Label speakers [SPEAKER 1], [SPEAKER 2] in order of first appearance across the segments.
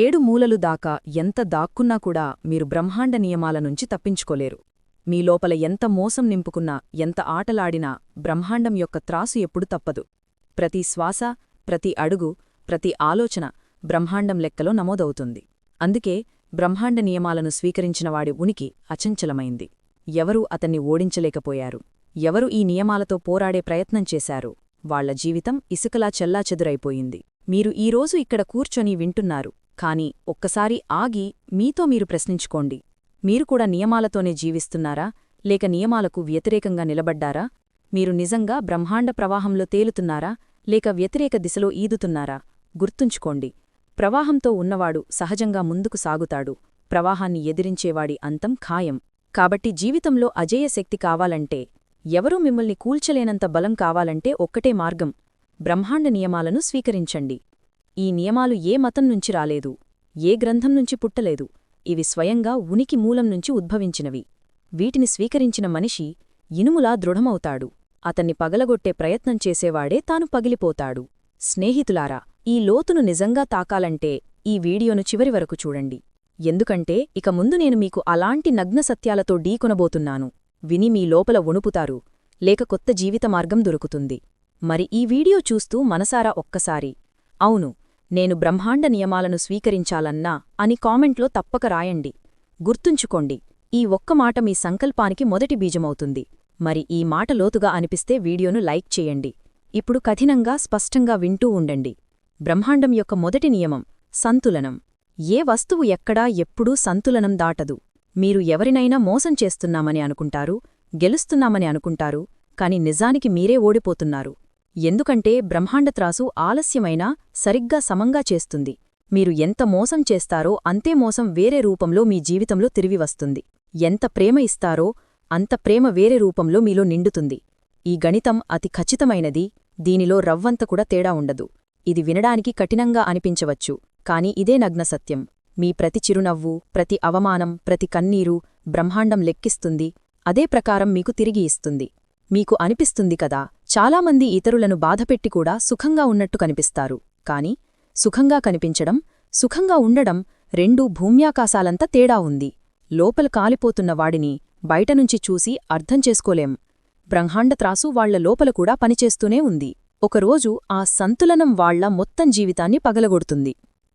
[SPEAKER 1] ఏడు మూలలు దాకా ఎంత దాక్కున్నా కూడా మీరు బ్రహ్మాండ నియమాల నుంచి తప్పించుకోలేరు. మీ లోపల ఎంత మోసం నింపుకున్నా ఎంత ఆటలాడినా బ్రహ్మాండం యొక్క త్రాసు ఎప్పుడు తప్పదు. ప్రతి శ్వాస ప్రతి అడుగు ప్రతి ఆలోచన బ్రహ్మాండం లెక్కలో నమోదవుతుంది. అందుకే బ్రహ్మాండ నియమాలను స్వీకరించినవాడి ఉనికి అచంచలమైంది. ఎవరూ అతన్ని ఓడించలేకపోయారు. ఎవరు ఈ నియమాలతో పోరాడే ప్రయత్నం చేశారు? వాళ్ళ జీవితం ఇసుకలా చెల్లాచెదురైపోయింది. మీరు ఈరోజు ఇక్కడ కూర్చొని వింటున్నారు. కాని ఒక్కసారి ఆగి మీతో మీరు ప్రశ్నించుకోండి. మీరు కూడా నియమాలతోనే జీవిస్తున్నారా? లేక నియమాలకు వ్యతిరేకంగా నిలబడ్డారా? మీరు నిజంగా బ్రహ్మాండ ప్రవాహంలో తేలుతున్నారా? లేక వ్యతిరేక దిశలో ఈదుతున్నారా? గుర్తుంచుకోండి ప్రవాహంతో ఉన్నవాడు సహజంగా ముందుకు సాగుతాడు. ప్రవాహాన్ని ఎదిరించేవాడి అంతం ఖాయం. కాబట్టి జీవితంలో అజేయ శక్తి కావాలంటే ఎవరూ మిమ్మల్ని కూల్చలేనంత బలం కావాలంటే ఒక్కటే మార్గం. బ్రహ్మాండ నియమాలను స్వీకరించండి. ఈ నియమాలు ఏ మతం నుంచి రాలేదు ఏ గ్రంథం నుంచి పుట్టలేదు ఇవి స్వయంగా ఉనికి మూలం నుంచి ఉద్భవించినవి. వీటిని స్వీకరించిన మనిషి ఇనుములా దృఢమవుతాడు. అతన్ని పగలగొట్టే ప్రయత్నం చేసేవాడే తాను పగిలిపోతాడు. స్నేహితులారా ఈ లోతును నిజంగా తాకాలంటే ఈ వీడియోను చివరి వరకు చూడండి. ఎందుకంటే ఇక ముందు నేను మీకు అలాంటి నగ్న సత్యాలతో ఢీకొనబోతున్నాను. విని మీ లోపల వణుపుతారు లేక కొత్త జీవిత మార్గం దొరుకుతుంది. మరి ఈ వీడియో చూస్తూ మనసారా ఒక్కసారి. అవును నేను బ్రహ్మాండ నియమాలను స్వీకరించాలన్నా అని కామెంట్లో తప్పక రాయండి. గుర్తుంచుకోండి ఈ ఒక్క మాట మీ సంకల్పానికి మొదటి బీజమవుతుంది. మరి ఈ మాట లోతుగా అనిపిస్తే వీడియోను లైక్ చేయండి. ఇప్పుడు కఠినంగా స్పష్టంగా వింటూ ఉండండి. బ్రహ్మాండం యొక్క మొదటి నియమం సంతులనం. ఏ వస్తువు ఎక్కడా ఎప్పుడూ సంతులనం దాటదు. మీరు ఎవరినైనా మోసం చేస్తున్నామని అనుకుంటారు గెలుస్తున్నామని అనుకుంటారు కాని నిజానికి మీరే ఓడిపోతున్నారు. ఎందుకంటే బ్రహ్మాండత్రాసు ఆలస్యమైనా సరిగ్గా సమంగా చేస్తుంది. మీరు ఎంత మోసం చేస్తారో అంతే మోసం వేరే రూపంలో మీ జీవితంలో తిరిగి వస్తుంది. ఎంత ప్రేమ ఇస్తారో అంత ప్రేమ వేరే రూపంలో మీలో నిండుతుంది. ఈ గణితం అతి ఖచ్చితమైనది దీనిలో రవ్వంత కూడా తేడా ఉండదు. ఇది వినడానికి కఠినంగా అనిపించవచ్చు కాని ఇదే నగ్న సత్యం. మీ ప్రతి చిరునవ్వు ప్రతి అవమానం ప్రతి కన్నీరు బ్రహ్మాండం లెక్కిస్తుంది అదే ప్రకారం మీకు తిరిగి ఇస్తుంది. మీకు అనిపిస్తుంది కదా చాలామంది ఇతరులను బాధపెట్టి కూడా సుఖంగా ఉన్నట్టు కనిపిస్తారు. కాని సుఖంగా కనిపించడం సుఖంగా ఉండడం రెండూ భూమ్యాకాశాలంత తేడా ఉంది. లోపల కాలిపోతున్న వాడిని బయటనుంచి చూసి అర్థం చేసుకోలేం. బ్రహ్మాండత్రాసు వాళ్ళ లోపల కూడా పనిచేస్తూనే ఉంది. ఒకరోజు ఆ సంతులనం వాళ్ళ మొత్తం జీవితాన్ని పగలగొడుతుంది.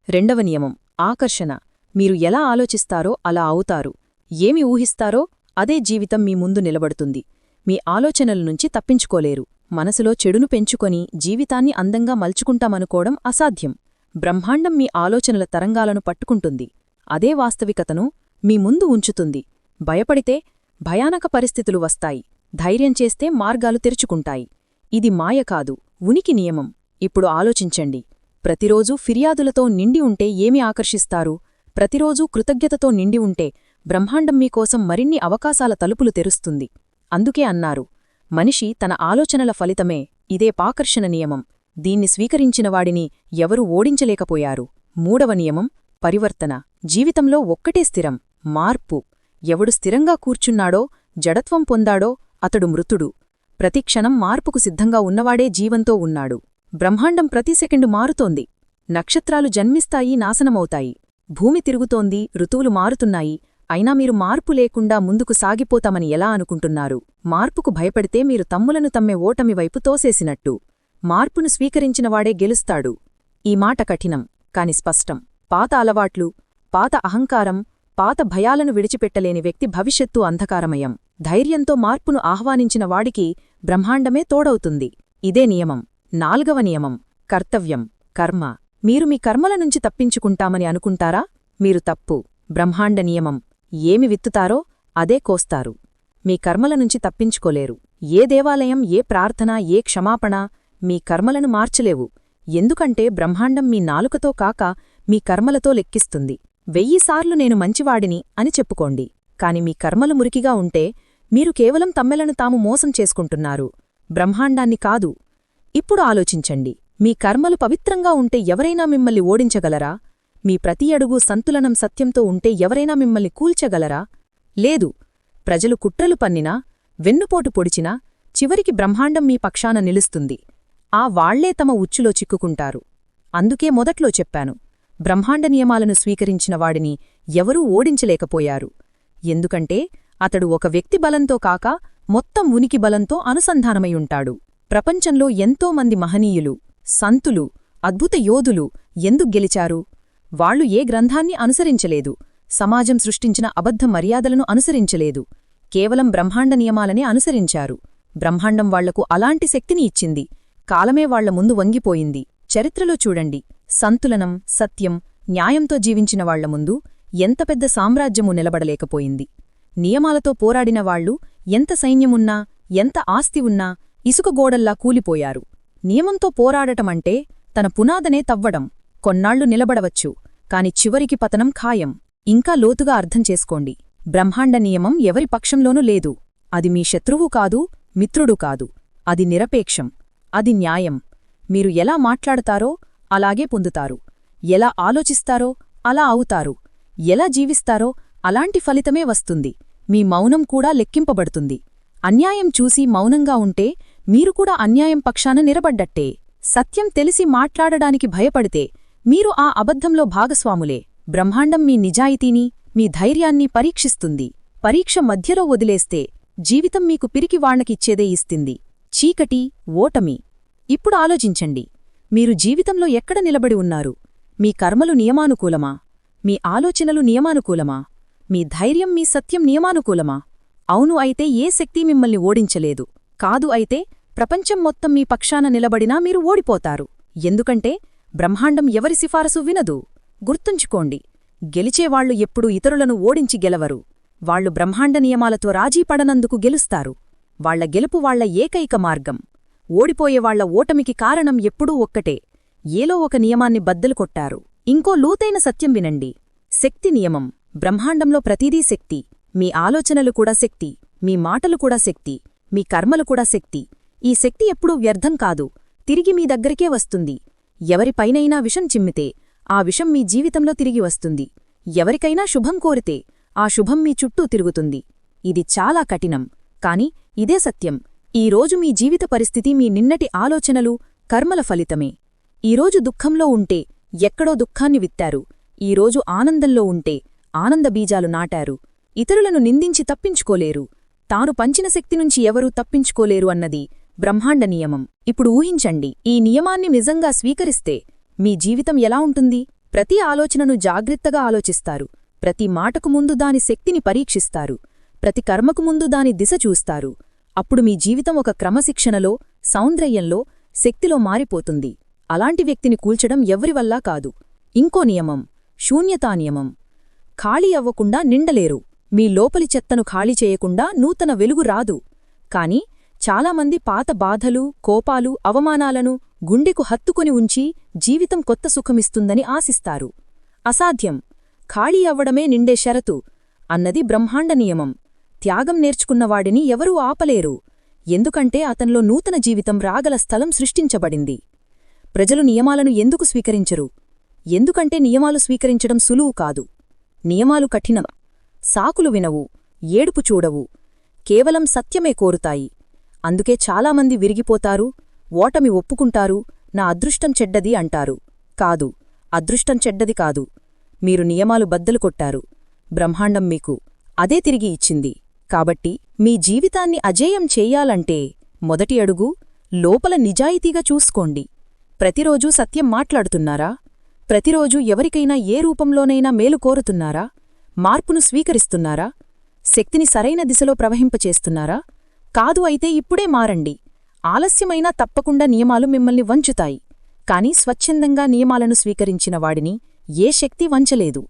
[SPEAKER 1] రెండవ నియమం ఆకర్షణ. మీరు ఎలా ఆలోచిస్తారో అలా అవుతారు. ఏమి ఊహిస్తారో అదే జీవితం మీ ముందు నిలబడుతుంది. మీ ఆలోచనల నుంచి తప్పించుకోలేరు. మనసులో చెడును పెంచుకొని జీవితాన్ని అందంగా మలుచుకుంటామనుకోవడం అసాధ్యం. బ్రహ్మాండం మీ ఆలోచనల తరంగాలను పట్టుకుంటుంది. అదే వాస్తవికతను మీ ముందు ఉంచుతుంది. భయపడితే భయానక పరిస్థితులు వస్తాయి. ధైర్యం చేస్తే మార్గాలు తెరుచుకుంటాయి. ఇది మాయ కాదు ఉనికి నియమం. ఇప్పుడు ఆలోచించండి. ప్రతిరోజూ ఫిర్యాదులతో నిండి ఉంటే ఏమి ఆకర్షిస్తారు? ప్రతిరోజూ కృతజ్ఞతతో నిండి ఉంటే బ్రహ్మాండం మీకోసం మరిన్ని అవకాశాల తలుపులు తెరుస్తుంది. అందుకే అన్నారు మనిషి తన ఆలోచనల ఫలితమే ఇదే పాకర్షణ నియమం. దీన్ని స్వీకరించినవాడిని ఎవరూ ఓడించలేకపోయారు. మూడవ నియమం పరివర్తన. జీవితంలో ఒక్కటే స్థిరం మార్పు. ఎవడు స్థిరంగా కూర్చున్నాడో జడత్వం పొందాడో అతడు మృతుడు. ప్రతిక్షణం మార్పుకు సిద్ధంగా ఉన్నవాడే జీవంతో ఉన్నాడు. బ్రహ్మాండం ప్రతి సెకండు మారుతోంది. నక్షత్రాలు జన్మిస్తాయి నాశనమవుతాయి. భూమి తిరుగుతోంది ఋతువులు మారుతున్నాయి. అయినా మీరు మార్పు లేకుండా ముందుకు సాగిపోతామని ఎలా అనుకుంటున్నారు? మార్పుకు భయపడితే మీరు తమ్ములను తమ్మే ఓటమి వైపు తోసేసినట్టు. మార్పును స్వీకరించినవాడే గెలుస్తాడు. ఈ మాట కఠినం కాని స్పష్టం. పాత అలవాట్లు పాత అహంకారం పాత భయాలను విడిచిపెట్టలేని వ్యక్తి భవిష్యత్తు అంధకారమయం. ధైర్యంతో మార్పును ఆహ్వానించిన వాడికి బ్రహ్మాండమే తోడవుతుంది. ఇదే నియమం. నాల్గవ నియమం. కర్తవ్యం. కర్మ. మీరు మీ కర్మల నుంచి తప్పించుకుంటామని అనుకుంటారా? మీరు తప్పు. బ్రహ్మాండ నియమం. ఏమి విత్తుతారో అదే కోస్తారు. మీ కర్మల నుంచి తప్పించుకోలేరు. ఏ దేవాలయం ఏ ప్రార్థన ఏ క్షమాపణ మీ కర్మలను మార్చలేవు. ఎందుకంటే బ్రహ్మాండం మీ నాలుకతో కాక మీ కర్మలతో లెక్కిస్తుంది. వెయ్యిసార్లు నేను మంచివాడిని అని చెప్పుకోండి. కాని మీ కర్మలు మురికిగా ఉంటే మీరు కేవలం తమ్మెలను తాము మోసం చేసుకుంటున్నారు. బ్రహ్మాండాన్ని కాదు. ఇప్పుడు ఆలోచించండి. మీ కర్మలు పవిత్రంగా ఉంటే ఎవరైనా మిమ్మల్ని ఓడించగలరా? మీ ప్రతి అడుగు సంతులనం సత్యంతో ఉంటే ఎవరైనా మిమ్మల్ని కూల్చగలరా? లేదు. ప్రజలు కుట్రలు పన్నినా వెన్నుపోటు పొడిచినా చివరికి బ్రహ్మాండం మీ పక్షాన నిలుస్తుంది. ఆ వాళ్ళే తమ ఉచ్చులో చిక్కుకుంటారు. అందుకే మొదట్లో చెప్పాను బ్రహ్మాండ నియమాలను స్వీకరించిన వాడిని ఎవరూ ఓడించలేకపోయారు. ఎందుకంటే అతడు ఒక వ్యక్తి బలంతో కాక మొత్తం ఉనికి బలంతో అనుసంధానమయుంటాడు ప్రపంచంలో ఎంతోమంది మహనీయులు సంతులు అద్భుత యోధులు ఎందుకు గెలిచారు? వాళ్ళు ఏ గ్రంథాన్ని అనుసరించలేదు. సమాజం సృష్టించిన అబద్ధ మర్యాదలను అనుసరించలేదు. కేవలం బ్రహ్మాండ నియమాలనే అనుసరించారు. బ్రహ్మాండం వాళ్ళకు అలాంటి శక్తిని ఇచ్చింది. కాలమే వాళ్ళ ముందు వంగిపోయింది. చరిత్రలో చూడండి. సంతులనం సత్యం న్యాయంతో జీవించిన వాళ్ళ ముందు ఎంత పెద్ద సామ్రాజ్యము నిలబడలేకపోయింది. నియమాలతో పోరాడిన వాళ్ళు ఎంత సైన్యమున్నా ఎంత ఆస్తి ఉన్నా ఇసుకగోడల్లా కూలిపోయారు. నియమంతో పోరాడటమంటే తన పునాదనే తవ్వడం. కొన్నాళ్ళు నిలబడవచ్చు కాని చివరికి పతనం ఖాయం. ఇంకా లోతుగా అర్థం చేసుకోండి. బ్రహ్మాండ నియమం ఎవరి పక్షంలోనూ లేదు. అది మీ శత్రువు కాదు మిత్రుడు కాదు. అది నిరపేక్షం. అది న్యాయం. మీరు ఎలా మాట్లాడతారో అలాగే పొందుతారు. ఎలా ఆలోచిస్తారో అలా అవుతారు. ఎలా జీవిస్తారో అలాంటి ఫలితమే వస్తుంది. మీ మౌనం కూడా లెక్కింపబడుతుంది. అన్యాయం చూసి మౌనంగా ఉంటే మీరు కూడా అన్యాయం పక్షాన నిలబడ్డట్టే. సత్యం తెలిసి మాట్లాడడానికి భయపడితే మీరు ఆ అబద్ధంలో భాగస్వాములే. బ్రహ్మాండం మీ నిజాయితీని మీ ధైర్యాన్ని పరీక్షిస్తుంది. పరీక్ష మధ్యలో వదిలేస్తే జీవితం మీకు పిరికి వాళ్ళకిచ్చేదే ఇస్తుంది. చీకటి ఓటమి. ఇప్పుడు ఆలోచించండి. మీరు జీవితంలో ఎక్కడ నిలబడి ఉన్నారు? మీ కర్మలు నియమానుకూలమా? మీ ఆలోచనలు నియమానుకూలమా? మీ ధైర్యం మీ సత్యం నియమానుకూలమా? అవును అయితే ఏ శక్తి మిమ్మల్ని ఓడించలేదు. కాదు అయితే ప్రపంచం మొత్తం మీ పక్షాన నిలబడినా మీరు ఓడిపోతారు. ఎందుకంటే బ్రహ్మాండం ఎవరి సిఫారసు వినదు. గుర్తుంచుకోండి గెలిచేవాళ్ళు ఎప్పుడూ ఇతరులను ఓడించి గెలవరు. వాళ్ళు బ్రహ్మాండ నియమాలతో రాజీపడనందుకు గెలుస్తారు. వాళ్ళ గెలుపు వాళ్ళ ఏకైక మార్గం. ఓడిపోయేవాళ్ళ ఓటమికి కారణం ఎప్పుడూ ఒక్కటే. ఏలో ఒక నియమాన్ని బద్దలు కొట్టారు. ఇంకో లూతైన సత్యం వినండి. శక్తి నియమం. బ్రహ్మాండంలో ప్రతిదీ శక్తి. మీ ఆలోచనలు కూడా శక్తి. మీ మాటలు కూడా శక్తి. మీ కర్మలు కూడా శక్తి. ఈ శక్తి ఎప్పుడూ వ్యర్థం కాదు. తిరిగి మీ దగ్గరికే వస్తుంది. ఎవరిపైనైనా విషం చిమ్మితే ఆ విషం మీ జీవితంలో తిరిగి వస్తుంది. ఎవరికైనా శుభం కోరితే ఆ శుభం మీ చుట్టూ తిరుగుతుంది. ఇది చాలా కఠినం. కాని ఇదే సత్యం. ఈరోజు మీ జీవిత పరిస్థితి మీ నిన్నటి ఆలోచనలు కర్మల ఫలితమే. ఈరోజు దుఃఖంలో ఉంటే ఎక్కడో దుఃఖాన్ని విత్తారు. ఈరోజు ఆనందంలో ఉంటే ఆనందబీజాలు నాటారు. ఇతరులను నిందించి తప్పించుకోలేరు. తాను పంచిన శక్తి నుంచి ఎవరూ తప్పించుకోలేరు అన్నది బ్రహ్మాండ నియమం. ఇప్పుడు ఊహించండి ఈ నియమాన్ని నిజంగా స్వీకరిస్తే మీ జీవితం ఎలా ఉంటుంది? ప్రతి ఆలోచనను జాగ్రత్తగా ఆలోచిస్తారు. ప్రతి మాటకు ముందు దాని శక్తిని పరీక్షిస్తారు. ప్రతి కర్మకు ముందు దాని దిశ చూస్తారు. అప్పుడు మీ జీవితం ఒక క్రమశిక్షణలో సౌందర్యంలో శక్తిలో మారిపోతుంది. అలాంటి వ్యక్తిని కూల్చడం ఎవరివల్లా కాదు. ఇంకో నియమం శూన్యతా నియమం. ఖాళీ అవ్వకుండా నిండలేరు. మీ లోపలి చెత్తను ఖాళీ చేయకుండా నూతన వెలుగు రాదు. కాని చాలామంది పాత బాధలు కోపాలు అవమానాలను గుండెకు హత్తుకొని ఉంచి జీవితం కొత్త సుఖమిస్తుందని ఆశిస్తారు. అసాధ్యం. ఖాళీ అవ్వడమే నిండే షరతు అన్నది బ్రహ్మాండ నియమం. త్యాగం నేర్చుకున్నవాడిని ఎవరూ ఆపలేరు. ఎందుకంటే అతనిలో నూతన జీవితం రాగల స్థలం సృష్టించబడింది. ప్రజలు నియమాలను ఎందుకు స్వీకరించరు? ఎందుకంటే నియమాలు స్వీకరించడం సులువు కాదు. నియమాలు కఠినం సాకులు వినవు ఏడుపు చూడవు కేవలం సత్యమే కోరుతాయి. అందుకే చాలామంది విరిగిపోతారు ఓటమి ఒప్పుకుంటారు నా అదృష్టం చెడ్డది అంటారు. కాదు అదృష్టం చెడ్డది కాదు. మీరు నియమాలు బద్దలు కొట్టారు. బ్రహ్మాండం మీకు అదే తిరిగి ఇచ్చింది. కాబట్టి మీ జీవితాన్ని అజేయం చెయ్యాలంటే మొదటి అడుగు లోపల నిజాయితీగా చూసుకోండి. ప్రతిరోజూ సత్యం మాట్లాడుతున్నారా? ప్రతిరోజూ ఎవరికైనా ఏ రూపంలోనైనా మేలు కోరుతున్నారా? మార్పును స్వీకరిస్తున్నారా? శక్తిని సరైన దిశలో ప్రవహింపచేస్తున్నారా? కాదు అయితే ఇప్పుడే మారండి. ఆలస్యమైనా తప్పకుండా నియమాలు మిమ్మల్ని వంచుతాయి. కాని స్వచ్ఛందంగా నియమాలను స్వీకరించిన వాడిని ఏ శక్తి వంచలేదు.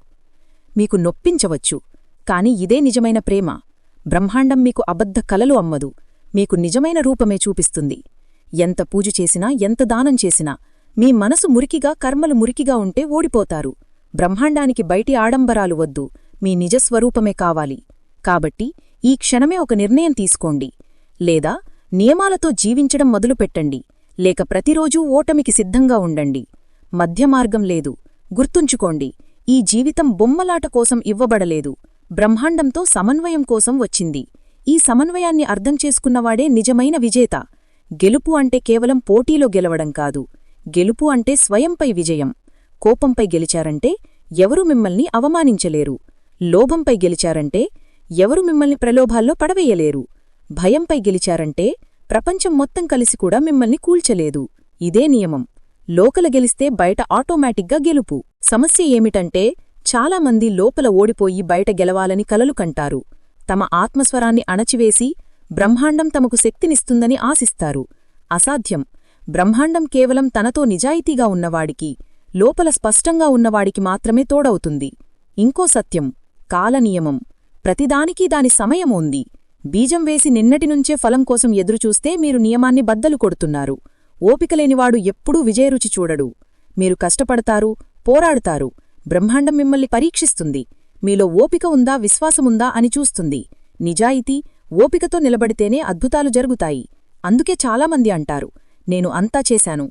[SPEAKER 1] మీకు నొప్పించవచ్చు. కాని ఇదే నిజమైన ప్రేమ. బ్రహ్మాండం మీకు అబద్ధ కలలు అమ్మదు. మీకు నిజమైన రూపమే చూపిస్తుంది. ఎంత పూజ చేసినా ఎంత దానం చేసినా మీ మనసు మురికిగా కర్మలు మురికిగా ఉంటే ఓడిపోతారు. బ్రహ్మాండానికి బయటి ఆడంబరాలు వద్దు. మీ నిజస్వరూపమే కావాలి. కాబట్టి ఈ క్షణమే ఒక నిర్ణయం తీసుకోండి. లేదా నియమాలతో జీవించడం మొదలుపెట్టండి. లేక ప్రతిరోజూ ఓటమికి సిద్ధంగా ఉండండి. మధ్యమార్గం లేదు. గుర్తుంచుకోండి ఈ జీవితం బొమ్మలాట కోసం ఇవ్వబడలేదు. బ్రహ్మాండంతో సమన్వయం కోసం వచ్చింది. ఈ సమన్వయాన్ని అర్థం చేసుకున్నవాడే నిజమైన విజేత. గెలుపు అంటే కేవలం పోటీలో గెలవడం కాదు. గెలుపు అంటే స్వయంపై విజయం. కోపంపై గెలిచారంటే ఎవరూ మిమ్మల్ని అవమానించలేరు. లోభంపై గెలిచారంటే ఎవరు మిమ్మల్ని ప్రలోభాల్లో పడవేయలేరు. భయంపై గెలిచారంటే ప్రపంచం మొత్తం కలిసి కూడా మిమ్మల్ని కూల్చలేదు. ఇదే నియమం. లోకల గెలిస్తే బయట ఆటోమేటిక్గా గెలుపు. సమస్య ఏమిటంటే చాలామంది లోపల ఓడిపోయి బయట గెలవాలని కలలు కంటారు. తమ ఆత్మస్వరాన్ని అణచివేసి బ్రహ్మాండం తమకు శక్తినిస్తుందని ఆశిస్తారు. అసాధ్యం. బ్రహ్మాండం కేవలం తనతో నిజాయితీగా ఉన్నవాడికి లోపల స్పష్టంగా ఉన్నవాడికి మాత్రమే తోడవుతుంది. ఇంకో సత్యం. కాలనియమం. ప్రతిదానికీ దాని సమయం ఉంది. బీజం వేసి నిన్నటి నుంచే ఫలం కోసం ఎదురుచూస్తే మీరు నియమాన్ని బద్దలు కొడుతున్నారు. ఓపికలేనివాడు ఎప్పుడూ విజయరుచి చూడడు. మీరు కష్టపడతారు పోరాడుతారు. బ్రహ్మాండం మిమ్మల్ని పరీక్షిస్తుంది. మీలో ఓపిక ఉందా విశ్వాసముందా అని చూస్తుంది. నిజాయితీ ఓపికతో నిలబడితేనే అద్భుతాలు జరుగుతాయి. అందుకే చాలామంది అంటారు నేను అంతా చేశాను.